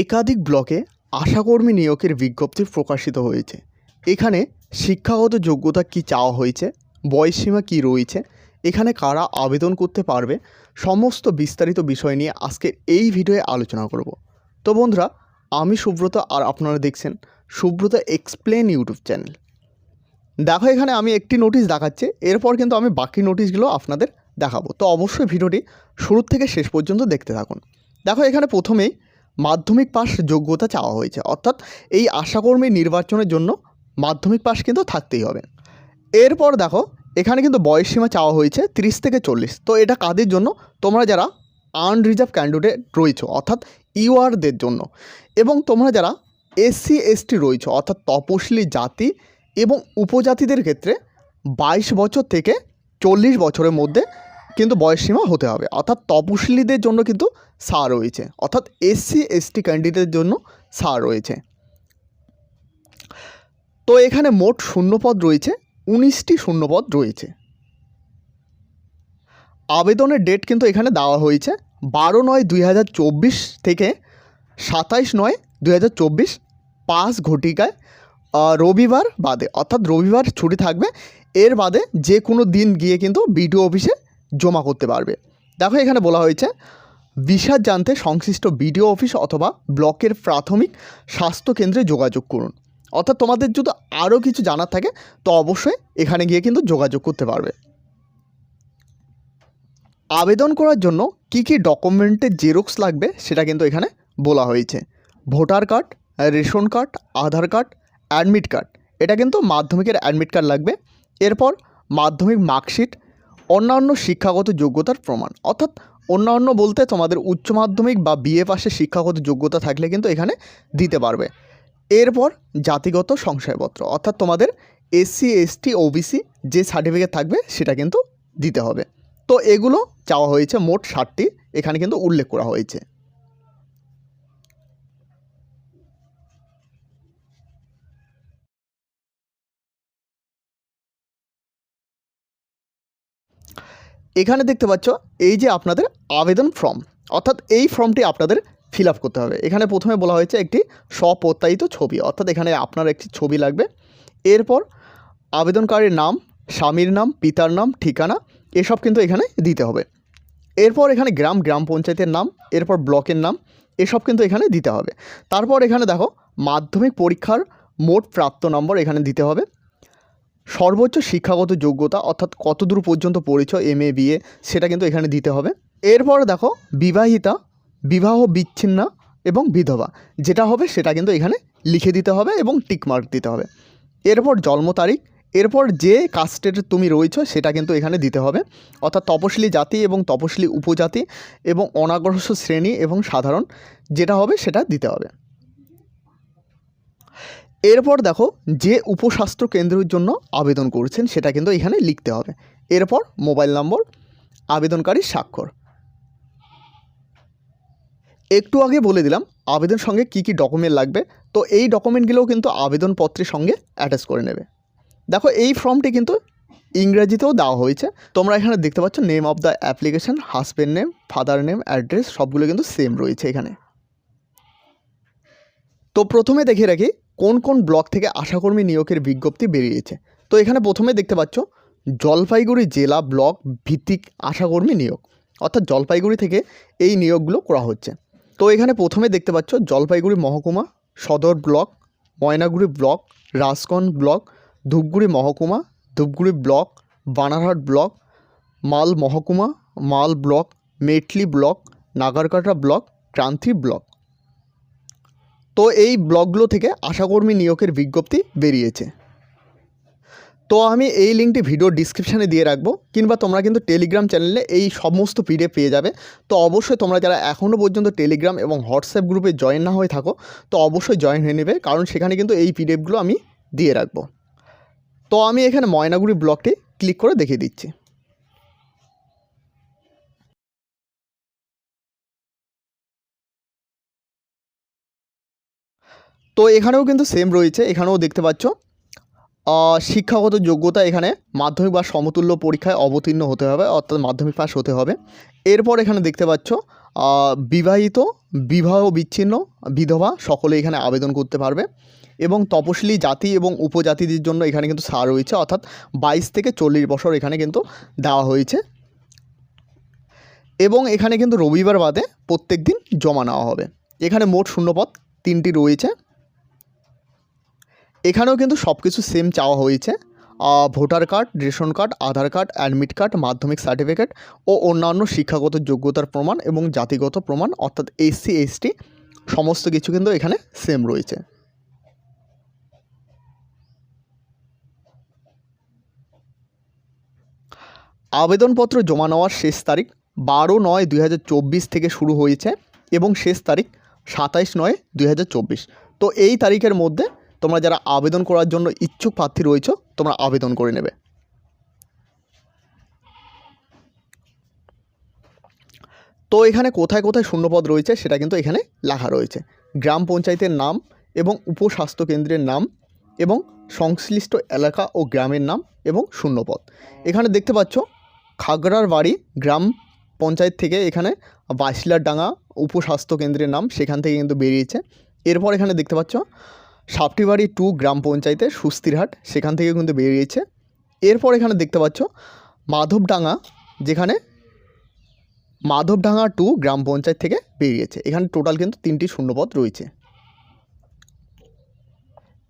একাধিক ব্লকে আশাকর্মী নিয়োগের বিজ্ঞপ্তি প্রকাশিত হয়েছে। এখানে শিক্ষাগত যোগ্যতা কী চাওয়া হয়েছে, বয়সসীমা কী রয়েছে, এখানে কারা আবেদন করতে পারবে, সমস্ত বিস্তারিত বিষয় নিয়ে আজকের এই ভিডিওয়ে আলোচনা করব। তো বন্ধুরা, আমি সুব্রত আর আপনারা দেখছেন সুব্রত এক্সপ্লেন ইউটিউব চ্যানেল দেখো, এখানে আমি একটি নোটিশ দেখাচ্ছি, এরপর কিন্তু আমি বাকি নোটিশগুলো আপনাদের দেখাবো। তো অবশ্যই ভিডিওটি শুরু থেকে শেষ পর্যন্ত দেখতে থাকুন। দেখো, এখানে প্রথমেই মাধ্যমিক পাস যোগ্যতা চাওয়া হয়েছে। অর্থাৎ এই আশাকর্মী নির্বাচনের জন্য মাধ্যমিক পাস কিন্তু থাকতেই হবে। এরপর দেখো, এখানে কিন্তু বয়সসীমা চাওয়া হয়েছে তিরিশ থেকে চল্লিশ। তো এটা কাদের জন্য? তোমরা যারা আনরিজার্ভ ক্যান্ডিডেট রয়েছে, অর্থাৎ ইউআরদের জন্য। এবং তোমরা যারা এসসি, এসটি রয়েছে, অর্থাৎ তপশিলি জাতি এবং উপজাতিদের ক্ষেত্রে বাইশ বছর থেকে চল্লিশ বছরের মধ্যে কিন্তু বয়সসীমা হতে হবে। অর্থাৎ তপশিলিদের জন্য কিন্তু সা রয়েছে। অর্থাৎ এসসি এসটি ক্যান্ডিডেটের জন্য সার রয়েছে। তো এখানে মোট শূন্যপদ রয়েছে, উনিশটি শূন্যপদ রয়েছে। আবেদনের ডেট কিন্তু এখানে দেওয়া হয়েছে, বারো নয় দুই থেকে সাতাইশ নয় দুই পাঁচ ঘটিকায় রবিবার বাদে। অর্থাৎ রবিবার ছুটি থাকবে। এর বাদে যে কোনো দিন গিয়ে কিন্তু বিডিও অফিসে জমা করতে পারবে। দেখো এখানে বলা হয়েছে বিশদ জানতে সংশ্লিষ্ট বিডিও অফিস অথবা ব্লকের প্রাথমিক স্বাস্থ্য কেন্দ্রে যোগাযোগ করুন। অর্থাৎ তোমাদের যদি আরও কিছু জানার থাকে, তো অবশ্যই এখানে গিয়ে কিন্তু যোগাযোগ করতে পারবে। আবেদন করার জন্য কি কি ডকুমেন্টের জেরক্স লাগবে সেটা কিন্তু এখানে বলা হয়েছে। Voter card, ration card, Aadhaar card, admit card. এটা কিন্তু মাধ্যমিকের অ্যাডমিট কার্ড লাগবে। এরপর মাধ্যমিক মার্কশিট অন্যান্য শিক্ষাগত যোগ্যতার প্রমাণ। অর্থাৎ অন্যান্য বলতে তোমাদের উচ্চ মাধ্যমিক বা বিএ পাশে শিক্ষাগত যোগ্যতা থাকলে কিন্তু এখানে দিতে পারবে। এরপর জাতিগত সংশয়পত্র। অর্থাৎ তোমাদের এসসি এসটি ওবিসি যে সার্টিফিকেট থাকবে সেটা কিন্তু দিতে হবে। তো এগুলো চাওয়া হয়েছে মোট ষাটটি। এখানে কিন্তু উল্লেখ করা হয়েছে। এখানে দেখতে পাচ্ছ এই যে আপনাদের আবেদন ফর্ম, অর্থাৎ এই ফর্মটি আপনাদের ফিল আপ করতে হবে। এখানে প্রথমে বলা হয়েছে একটি স্বপ্রত্যায়িত ছবি, অর্থাৎ এখানে আপনার একটি ছবি লাগবে। এরপর আবেদনকারীর নাম, স্বামীর নাম, পিতার নাম, ঠিকানা, এসব কিন্তু এখানে দিতে হবে। এরপর এখানে গ্রাম গ্রাম পঞ্চায়েতের নাম, এরপর ব্লকের নাম, এসব কিন্তু এখানে দিতে হবে। তারপর এখানে দেখো, মাধ্যমিক পরীক্ষার মোট প্রাপ্ত নম্বর এখানে দিতে হবে। সর্বোচ্চ শিক্ষাগত যোগ্যতা অর্থাৎ কতদূর পর্যন্ত পড়েছ এম এ বিএ সেটা কিন্তু এখানে দিতে হবে। এরপর দেখো, বিবাহিতা, বিবাহ বিচ্ছিন্ন এবং বিধবা, যেটা হবে সেটা কিন্তু এখানে লিখে দিতে হবে এবং টিকমার্ক দিতে হবে। এরপর জন্ম তারিখ, এরপর যে কাস্টের তুমি রয়েছো, সেটা কিন্তু এখানে দিতে হবে। অর্থাৎ তপশিলি জাতি এবং তপশিলি উপজাতি এবং অনাগ্রসর শ্রেণি এবং সাধারণ, যেটা হবে সেটা দিতে হবে। এরপর দেখো যে উপস্বাস্থ্য কেন্দ্রের জন্য আবেদন করছেন, সেটা কিন্তু এখানে লিখতে হবে। এরপর মোবাইল নম্বর, আবেদনকারীর স্বাক্ষর। একটু আগে বলে দিলাম, আবেদন সঙ্গে কি কি ডকুমেন্ট লাগবে, তো এই ডকুমেন্টগুলোও কিন্তু আবেদনপত্রের সঙ্গে অ্যাটাচ করে নেবে। দেখো এই ফর্মটি কিন্তু ইংরেজিতেও দেওয়া হয়েছে। তোমরা এখানে দেখতে পাচ্ছ name of the application husband name father name address সবগুলো কিন্তু সেম রয়েছে এখানে। তো প্রথমে দেখে রাখি কোন কোন ব্লক থেকে আশাকর্মী নিয়োগের বিজ্ঞপ্তি বেরিয়েছে? তো এখানে প্রথমে দেখতে পাচ্ছ, জলপাইগুড়ি জেলা ব্লক ভিত্তিক আশাকর্মী নিয়োগ। অর্থাৎ জলপাইগুড়ি থেকে এই নিয়োগগুলো করা হচ্ছে। তো এখানে প্রথমে দেখতে পাচ্ছ, জলপাইগুড়ি মহকুমা, Sadar block, Maynaguri block Rajganj block, Dhupguri মহকুমা, ধূপগুড়ি ব্লক, বানারহাট ব্লক, মাল মহকুমা, Mal block, Metli block, Nagrakata block, Kranti block. তো এই ব্লগগুলো থেকে আশাকর্মী নিয়োগের বিজ্ঞপ্তি বেরিয়েছে। তো আমি এই লিঙ্কটি ভিডিও ডিসক্রিপশানে দিয়ে রাখব, কিংবা তোমরা কিন্তু টেলিগ্রাম চ্যানেলে এই সমস্ত পিডিএফ পেয়ে যাবে। তো অবশ্যই তোমরা যারা এখনও পর্যন্ত টেলিগ্রাম এবং হোয়াটসঅ্যাপ গ্রুপে জয়েন না হয়ে থাকো, তো অবশ্যই জয়েন হয়ে নেবে, কারণ সেখানে কিন্তু এই পিডিএফগুলো আমি দিয়ে রাখব। তো আমি এখানে ময়নাগুড়ি ব্লকটি ক্লিক করে দেখিয়ে দিচ্ছি। তো এখানেও কিন্তু সেম রয়েছে, এখানেও দেখতে পাচ্ছ। শিক্ষাগত যোগ্যতা এখানে মাধ্যমিক বা সমতুল্য পরীক্ষায় অবতীর্ণ হতে হবে, অর্থাৎ মাধ্যমিক পাস হতে হবে। এরপর এখানে দেখতে পাচ্ছ বিবাহিত, বিবাহ বিচ্ছিন্ন বিধবা সকলে এখানে আবেদন করতে পারবে। এবং তপশিলি জাতি এবং উপজাতিদের জন্য এখানে কিন্তু সার রয়েছে, অর্থাৎ বাইশ থেকে চল্লিশ বছর এখানে কিন্তু দেওয়া হয়েছে। এবং এখানে কিন্তু রবিবার বাদে প্রত্যেক দিন জমা নেওয়া হবে। এখানে মোট শূন্যপদ তিনটি রয়েছে। এখানেও কিন্তু সব কিছু সেম চাওয়া হয়েছে। Voter card ration card Aadhaar card admit card মাধ্যমিক সার্টিফিকেট ও অন্যান্য শিক্ষাগত যোগ্যতার প্রমাণ এবং জাতিগত প্রমাণ অর্থাৎ এসসি এসটি সমস্ত কিছু কিন্তু এখানে সেম রয়েছে। আবেদনপত্র জমা নেওয়ার শেষ তারিখ বারো নয় দুই থেকে শুরু হয়েছে এবং শেষ তারিখ সাতাইশ নয় দুই তো এই তারিখের মধ্যে তোমরা যারা আবেদন করার জন্য ইচ্ছুক প্রার্থী রয়েছে, তোমরা আবেদন করে নেবে। তো এখানে কোথায় কোথায় শূন্যপদ রয়েছে, সেটা কিন্তু এখানে লেখা রয়েছে। গ্রাম পঞ্চায়েতের নাম এবং উপস্বাস্থ্য কেন্দ্রের নাম এবং সংশ্লিষ্ট এলাকা ও গ্রামের নাম এবং শূন্যপদ। এখানে দেখতে পাচ্ছ, খাগড়ার বাড়ি, গ্রাম পঞ্চায়েত থেকে এখানে বাইশলার ডাঙ্গা উপস্বাস্থ্য কেন্দ্রের নাম সেখান থেকে কিন্তু বেরিয়েছে। এরপর এখানে দেখতে পাচ্ছ সাপটিবাড়ি টু গ্রাম পঞ্চায়েতের সুস্তিরহাট সেখান থেকে কিন্তু বেরিয়েছে। এরপর এখানে দেখতে পাচ্ছ মাধবডাঙ্গা, যেখানে মাধবডাঙ্গা টু গ্রাম পঞ্চায়েত থেকে বেরিয়েছে। এখানে টোটাল কিন্তু তিনটি শূন্যপদ রয়েছে।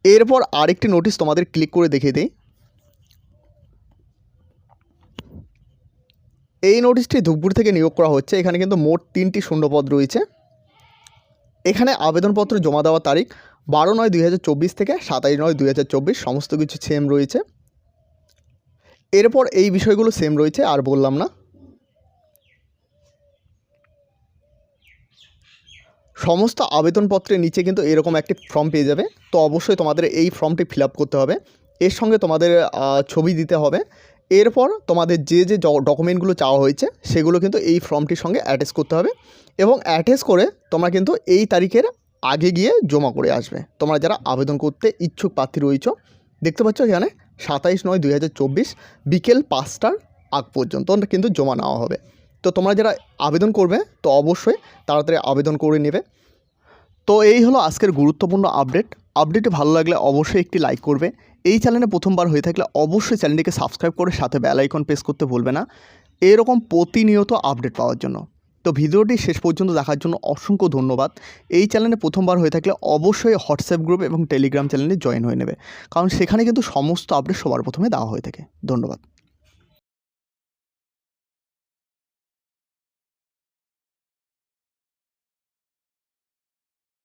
এরপর আরেকটি নোটিশ তোমাদের ক্লিক করে দেখিয়ে দিই। এই নোটিশটি ধূপগুড়ি থেকে নিয়োগ করা হচ্ছে। এখানে কিন্তু মোট তিনটি শূন্যপদ রয়েছে। এখানে আবেদনপত্র জমা দেওয়ার তারিখ বারো নয় দুই থেকে সাতাশ নয় দুই সমস্ত কিছু সেম রয়েছে। এরপর এই বিষয়গুলো সেম রয়েছে, আর বললাম না। সমস্ত আবেদনপত্রের নিচে কিন্তু এরকম একটি ফর্ম পেয়ে যাবে। তো অবশ্যই তোমাদের এই ফর্মটি ফিল করতে হবে। এর সঙ্গে তোমাদের ছবি দিতে হবে। এরপর তোমাদের যে যে ডকুমেন্টগুলো চাওয়া হয়েছে, সেগুলো কিন্তু এই ফর্মটির সঙ্গে অ্যাটাচ করতে হবে এবং অ্যাটাচ করে তোমরা কিন্তু এই তারিখের আগে গিয়ে জমা করে আসবে। তোমরা যারা আবেদন করতে ইচ্ছুক প্রার্থী রয়েছ, দেখতে পাচ্ছ এখানে সাতাইশ নয় দুই বিকেল পাঁচটার আগ পর্যন্ত কিন্তু জমা নেওয়া হবে। তো তোমরা যারা আবেদন করবে, তো অবশ্যই তাড়াতাড়ি আবেদন করে নেবে। তো এই হলো আজকের গুরুত্বপূর্ণ আপডেট আপডেটটি ভালো লাগলে অবশ্যই একটি লাইক করবে এই চ্যানেলে প্রথমবার হয়ে থাকলে অবশ্যই চ্যানেলটিকে সাবস্ক্রাইব করে সাথে বেল আইকন প্রেস করতে ভুলবে না। এরকম প্রতিনিয়ত আপডেট পাওয়ার জন্য। তো ভিডিওটি শেষ পর্যন্ত দেখার জন্য অসংখ্য ধন্যবাদ। এই চ্যানেলে প্রথমবার হয়ে থাকলে অবশ্যই হোয়াটসঅ্যাপ গ্রুপ এবং টেলিগ্রাম চ্যানেলে জয়েন হয়ে নেবে। কারণ সেখানে কিন্তু সমস্ত আপডেট সবার প্রথমে দেওয়া হয়ে থাকে। ধন্যবাদ।